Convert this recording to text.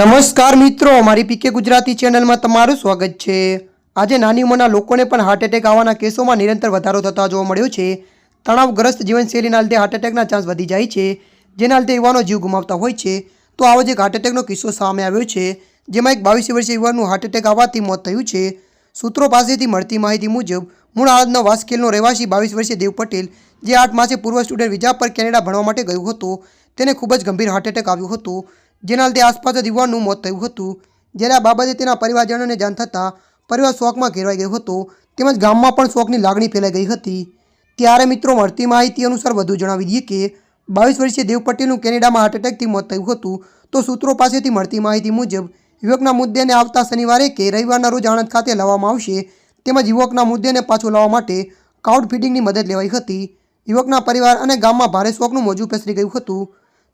નમસ્કાર મિત્રો મારી પીકે ગુજરાતી ચેનલમાં તમારું સ્વાગત છે. આજે નાની ઉંમરના લોકોને પણ હાર્ટ એટેક આવવાના કેસોમાં નિરંતર વધારો થતા જોવા મળ્યો છે. તણાવગ્રસ્ત જીવનશૈલીના લીધે હાર્ટ એટેકના ચાન્સ વધી જાય છે. જેના લીધે યુવાનો જીવ ગુમાવતા હોય છે. તો આવો જ એક હાર્ટ એટેકનો કિસ્સો સામે આવ્યો છે. જેમાં એક બાવીસ વર્ષીય યુવાનનું હાર્ટ એટેક આવવાથી મોત થયું છે. સૂત્રો પાસેથી મળતી માહિતી મુજબ, મૂળ આણંદનો વાસ્કેલનો રહેવાસી બાવીસ વર્ષીય દેવ પટેલ, જે આઠ માસે પૂર્વ સ્ટુડન્ટ વિઝા પર કેનેડા ભણવા માટે ગયો હતો, તેને ખૂબ જ ગંભીર હાર્ટ એટેક આવ્યું હતો. જેના લીધે આસપાસ જ યુવાનનું મોત થયું હતું. જ્યારે આ બાબતે તેના પરિવારજનોને જાણ થતાં પરિવાર શોકમાં ઘેરવાઈ ગયો હતો. તેમજ ગામમાં પણ શોકની લાગણી ફેલાઈ ગઈ હતી. ત્યારે મિત્રો મળતી માહિતી અનુસાર વધુ જણાવી દઈએ કે, બાવીસ વર્ષીય દેવ પટેલનું કેનેડામાં હાર્ટ એટેકથી મોત થયું હતું. તો સૂત્રો પાસેથી મળતી માહિતી મુજબ, યુવકના મુદ્દેને આવતા શનિવારે કે રવિવારના રોજ આણંદ ખાતે લાવવામાં આવશે. તેમજ યુવકના મુદ્દેને પાછો લાવવા માટે કાઉડ ફીડિંગની મદદ લેવાઈ હતી. યુવકના પરિવાર અને ગામમાં ભારે શોકનું મોજું પેસરી ગયું હતું.